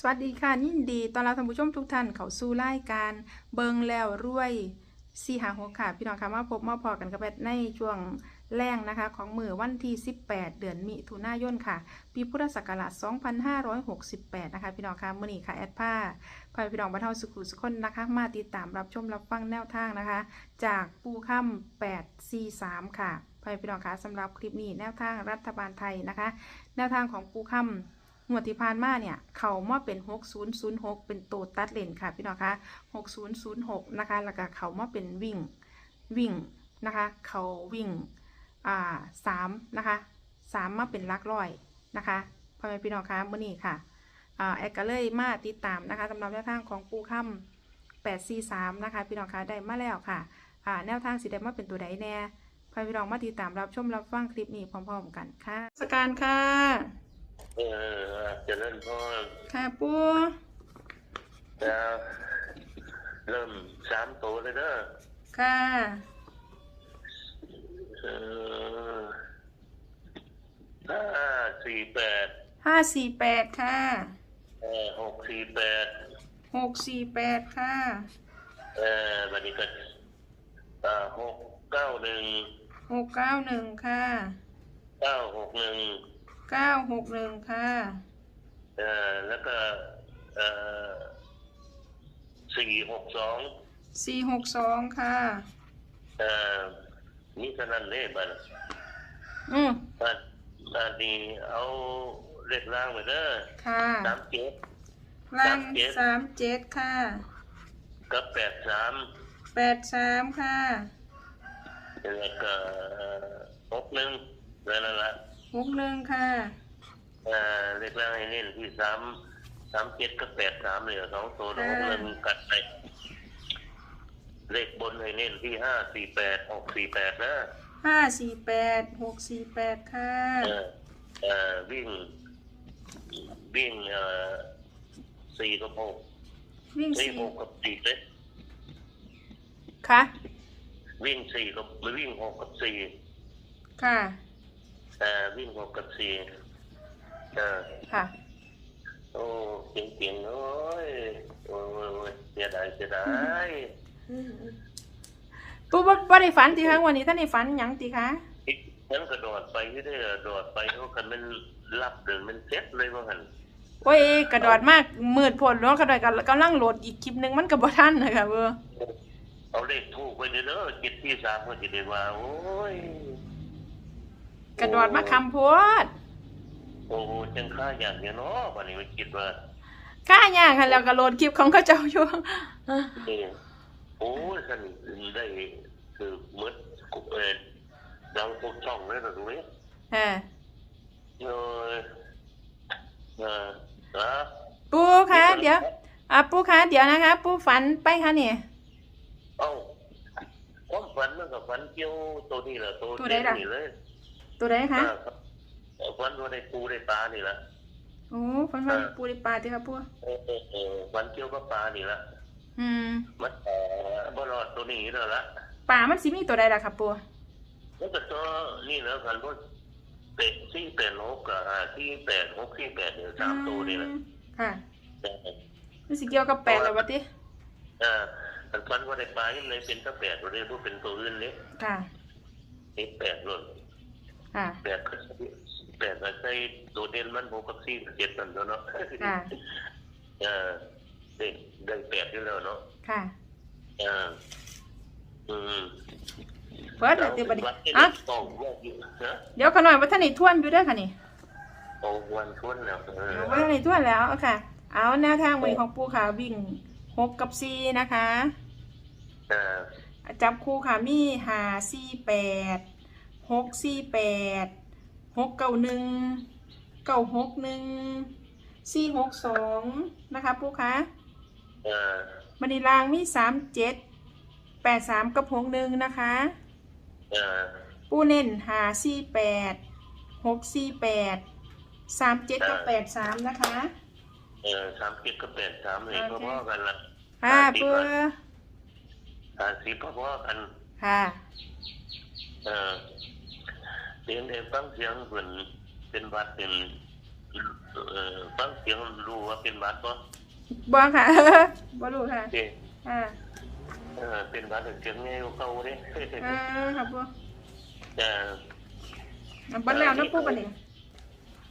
สวัสดีค่ะยินดีตอนรับท่านผู้ชมทุกท่านเขาสู่รายการเบิงแล้วรวยสี่หาหกค่ะ พี่น้องคะมาพบมาพอกันกับแบทในช่วงแรงนะคะ ของมือวันที่ 18 เดือนมิถุนายนค่ะ ปีพุทธศักราช 2568 นะคะ พี่น้องคะมื่อนี้ค่ะ แอดผ้าพาพี่น้องบรรเทาสุขุสุขคนนะคะ มาติดตามรับชมรับฟังแนวทางนะคะ จากปูค่ำ843 ค่ะพาพี่น้องคะสำหรับคลิปนี้แนวทางรัฐบาลไทยนะคะ แนวทางของปูค่ำ งวดที่ผ่านมาเนี่ยเขามาเป็น 6006 เป็นตัวตัดเลนค่ะพี่น้องคะ6006 นะคะ แล้วก็เขามาเป็นวิ่งวิ่งนะคะ เขาวิ่งอ่าสามนะคะสามมาเป็นลักร้อยนะคะพ่อแม่พี่น้องคะมื่อนี้ค่ะอ่าแอดก็เลยมาติดตามนะคะสำหรับแนวทางของปูค่ำ843 นะคะ พี่น้องคะได้มาแล้วค่ะอ่าแนวทางสีได้มาเป็นตัวใดแน่พ่อแม่พี่น้องมาติดตามรับชมรับฟังคลิปนี้พร้อม ๆ กันค่ะสการค่ะ เออเจะเล่นพ่อค่ะปูจะเริ่มสามตัวเลยเด้อค่ะเออห้าสี่แปดห้าสี่แปดค่ะเออหกสี่แปดหกสี่แปดค่ะเออวันนี้ก็อ่าหกเก้าหนึ่งหกเก้าหนึ่งค่ะเก้าหกหนึ่ง เก้าหกหนึ่งค่ะ เออแล้วก็เออสี่หกสองสี่หกสองค่ะ เออนี่เท่านั้นเลยบัดอืมบัดบัดนี้เอาเล็กล่างไปเด้อค่ะ สามเจ็ด ล่างสามเจ็ด สามเจ็ดค่ะ กับแปดสามแปดสามค่ะ แล้วก็หกหนึ่งนั่นแหละ หกหนึ่งค่ะเอ่อเลขล่างให้เน้นที่สามสามเจ็ดกับแปดสามเลยสองตัวแล้วหกหนึ่งกัดไปเลขบนให้เน้นที่ห้าสี่แปดหกสี่แปดนะห้าสี่แปดหกสี่แปดค่ะเออเอ่อวิ่ง วิ่งเอ่อสี่กับหกวิ่งสี่สี่หกกับสี่เลยค่ะวิ่งสี่กับวิ่งหกกับสี่ค่ะ เอ่อวิ่งหกกับสี่เออค่ะ โอ้เก่งๆโอ้ยโอ้ยโอ้ยโอ้ยเสียดายเสียดายปูบ่บ่ได้ฝันตีครั้งวันนี้ท่านได้ฝันหยังตีคะฉันกระโดดไปที่ได้กระโดดไปเขาคันมันรับเดินมันเซ็ตเลยว่าหันโอ้ยกระโดดมากมืดผลเนาะกระโดดกำลังโหลดอีกคลิปหนึงมันก็บ่ทันเลยค่ะเบอร์เอาเลขถูกไปเด้อจิตที่สามก็จะได้ว่า โอ้ย กระโดดมาคำโพดโอ้โหจังค่าอย่างเนี้ยเนาะวันนี้มันคิดว่าก้าย่างค่ะแล้วก็โหลดคลิปของเขาเจ้าอยู่เออโอ้ยฉันได้คือเหมือนกุเออดังทุกช่องเลยนะตรงนี้เออเออเออฮะปูคะเดี๋ยวอะปูคะเดี๋ยวนะคะ ปูฝันไปคะเนี่ยเอ้าความฝันมันกับฝันเกี่ยวตัวนี้แหละตัวตัวใดล่ะนี่เลย ตัวไหนคะอ่าครับเอ่อฝันว่าได้ปูได้ปลานี่แหละโอ้ฝันว่าปูได้ปลาติค่ะปูเออเออเออฝันเกี่ยวกับปลานี่แหละอืมมันเอ่อบ่รอดตัวนี้แล้วละปลามันสิมีตัวใดล่ะค่ะปูมันก็ตัวนี่แล้วกันว่าเป็ดที่แปดหกกับอ่าที่แปดหกที่แปดเนี่ยสามตัวนี่แหละอืมค่ะเออมันสิเกี่ยวกับแปดแล้ววะติอ่าแต่ฝันว่าได้ปลายังไงเป็นถ้าแปดตัวนี้พวกเป็นตัวอื่นเนี่ยค่ะนี่แปดหล่น ค่ะ แปดก็แปดก็ใส่ตัวเด่นมันหกกับสี่กับเจ็ดนั่นแล้วเนาะค่ะ เออได้ได้แปดอยู่แล้วเนาะค่ะเอออืมเฟิร์สเดี๋ยวบัดนี้วัดได้อะสองว่าอยู่นะเดี๋ยวขอหน่อยว่าท่านนี่ทวนอยู่เด้อค่ะนี่โอ้วันทวนแล้วเออ ว่าท่านนี่ทวนแล้วเอาค่ะ เอาแนวทางวันนี้ของปูค่ะวิ่งหกกับสี่นะคะ เออจับคู่ค่ะมีหาสี่แปด หกสี่แปดหกเก้าหนึ่งเก้าหกหนึ่งสี่หกสองนะคะปูคะเออบันดีรางมีสามเจ็ดแปดสามกับหกหนึ่งนะคะเออปูเน้นหาสี่แปดหกสี่แปดสามเจ็ดกับแปดสามนะคะเออสามสิบกับแปดสามนี่โอเคพ่อๆกันละค่ะปูสามสิบพ่อๆกันค่ะ เออ เสียงเองฟังเสียงเหมือนเป็นวัดเป็นเอ่อฟังเสียงรู้ว่าเป็นบัตรบ่บ่ค่ะบ่รู้ค่ะเด้อ่าเออเป็นบัตรเสียงไงเข้าเด้อ่าครับปูเอ่อมันบ่แล้วเนาะปูบัดนี้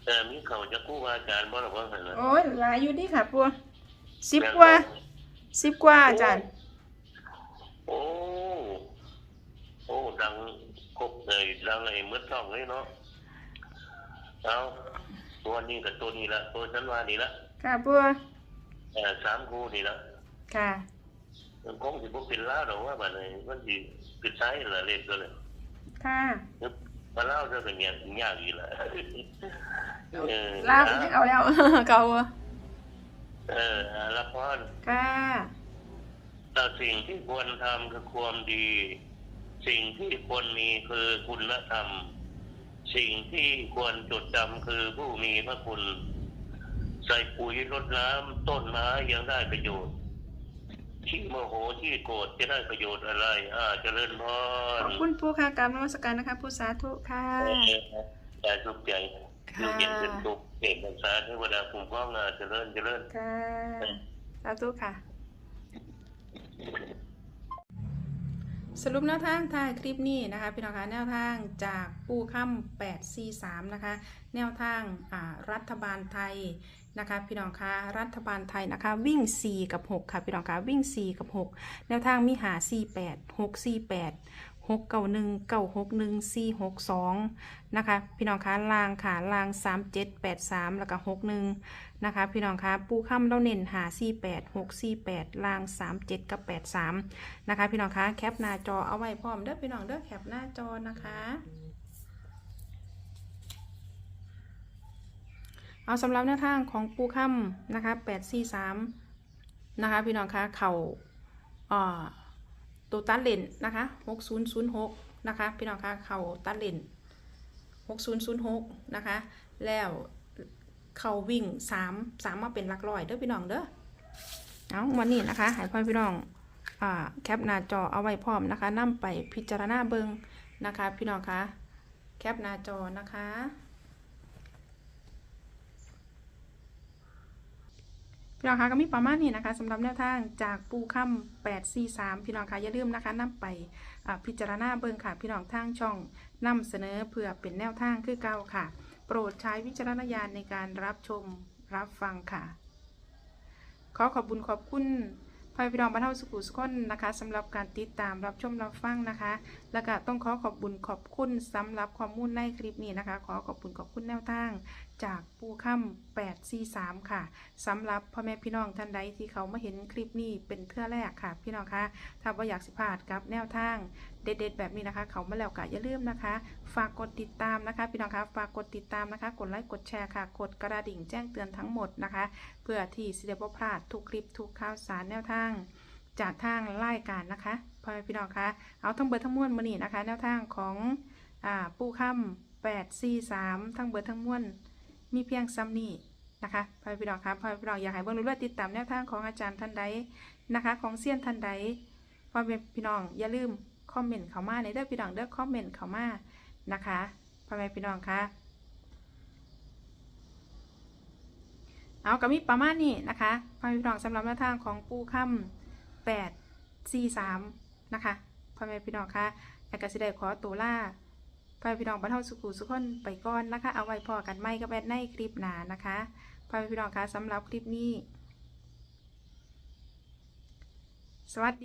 เออมีเขาจะกู้อาจารย์บ่หรอกว่าหั่นน่ะโอ้ยหลายอยู่ดีค่ะปูสิบกว่าสิบกว่าอาจารย์โอ้ โอ้ดังครบเลยดังไอ้มืดช่องเลยเนาะเอาตัวนี้กับตัวนี้ละตัวฉันว่านี่ละค่ะปูเออสามคู่นี่ละค่ะมันคงสิบ่เป็นล้าวหรอกว่าบัดนี้มันสิคือใช้ละเล่นก็เลยค่ะมาเล่าเรื่องเป็นอย่างยากอีกละเออลาวอีกเอาแล้วเก่าอะเออละพรค่ะแต่สิ่งที่ควรทำคือความดี สิ่งที่ควรมีคือคุณธรรม สิ่งที่ควรจดจำคือผู้มีพระคุณ ใส่ปุ๋ยรดน้ำต้นไม้ยังได้ประโยชน์ที่โมโหที่โกรธจะได้ประโยชน์อะไร อ่าเจริญพขรอบคุณปูค่ะกราบนมัสการนะคะปูสาธุค่ะใจสุขใจอยู่เย็นเป็นสุขเอกษาเทวดาคุ้มครองอ่าเจริญเจริญค่ะสาธุค่ะ สรุปแนวทางท้ายคลิปนี้นะคะพี่น้องคะแนวทางจากปูค่ำ8 4 3นะคะแนวทางรัฐบาลไทยนะคะพี่น้องคะรัฐบาลไทยนะคะวิ่ง 4 กับ 6 ค่ะพี่น้องคะวิ่ง 4 กับ 6 แนวทางมีหา 4 8 6 4 8 6 9 1 9 6 1 4 6 2นะคะ พี่น้องคะลางค่ะลาง3 7 8 3แล้วก็6 1นะคะ พี่น้องคะปูค่ำเราเน้นหา4 8 6 4 8ลาง3 7กับ8 3นะคะ พี่น้องคะแคปหน้าจอเอาไว้พร้อมเด้อพี่น้องเด้อแคปหน้าจอนะคะเอาสำหรับแนวทางของปูค่ำนะคะแปดสี่สามนะคะ พี่น้องคะเข่าอ่า ตัวตัดเลนนะคะหกศูนย์ศูนย์หกนะคะพี่น้องคะเข่าตัดเลนหกศูนย์ศูนย์หกนะคะแล้วเข่าวิ่งสามสามมาเป็นหลักร้อยเด้อพี่น้องเด้อเอาวันนี้นะคะให้พ่อพี่น้องอ่าแคปหน้าจอเอาไว้พร้อมนะคะนํไปพิจารณาเบิงนะคะ พี่น้องคะแคปหน้าจอนะคะ พี่น้องคะก็มีประมาณนี้นะคะสำหรับแนวทางจากปูค่ำ8 4 3พี่น้องคะอย่าลืมนะคะนำไปพิจารณาเบิ่งค่ะพี่น้องทางช่องนำเสนอเพื่อเป็นแนวทางคือเก่าค่ะ โปรดใช้วิจารณญาณในการรับชมรับฟังค่ะ ขอขอบคุณขอบคุณ พ่อพี่น้องบ้านเฮาสุขุสุขนนะคะสำหรับการติดตามรับชมรับฟังนะคะ แล้วก็ต้องขอขอบคุญขอบคุณสำหรับข้อมูลในคลิปนี้นะคะ ขอขอบคุณขอบคุณแนวทาง จากปูค่ำ843ค่ะสำหรับพ่อแม่พี่น้องท่านใดที่เขามาเห็นคลิปนี้เป็นเทื่อแรกค่ะ พี่น้องคะถ้าว่าอยากสิพลาดกับแนวทาง เด็ดๆแบบนี้นะคะ เขามาแล้วก็อย่าลืมนะคะ ฝากกดติดตามนะคะ พี่น้องคะฝากกดติดตามนะคะ กดไลค์กดแชร์ค่ะ กดกระดิ่งแจ้งเตือนทั้งหมดนะคะ เพื่อที่สิได้บ่พลาดทุกคลิปทุกข่าวสารแนวทาง จากทางรายการนะคะพ่อพี่น้องคะเอาทั้งเบอร์ทั้งมวลมานี่นะคะ แนวทางของอ่าปูค่ำ843ทั้งเบอร์ทั้งมวลมีเพียงซ้ำนี่นะคะพ่อพี่น้องครับพ่อพี่น้องอยากให้เบิ่งรู้ด้วยติดตามแนวทางของอาจารย์ท่านใดนะคะ ของเซียนท่านใดพ่อพี่น้องอย่าลืม คอมเมนต์เข้ามาในเด้อพี่น้องเด้อคอมเมนต์เข้ามานะคะพ่อแม่พี่น้องคะเอาก็มีประมาณนี้นะคะพ่อแม่พี่น้องสำหรับแนวทางของปูค่ำแปดสี่สามนะคะพ่อแม่พี่น้องคะแอดกสิได้ขอตัวล่าพ่อแม่พี่น้องบ้านเฮาสุขุสุขคนไปก่อนนะคะ เอาไว้พอกันไม่ก็แบดในคลิปหนานะคะพ่อแม่พี่น้องคะสำหรับคลิปนี้ สวัสดี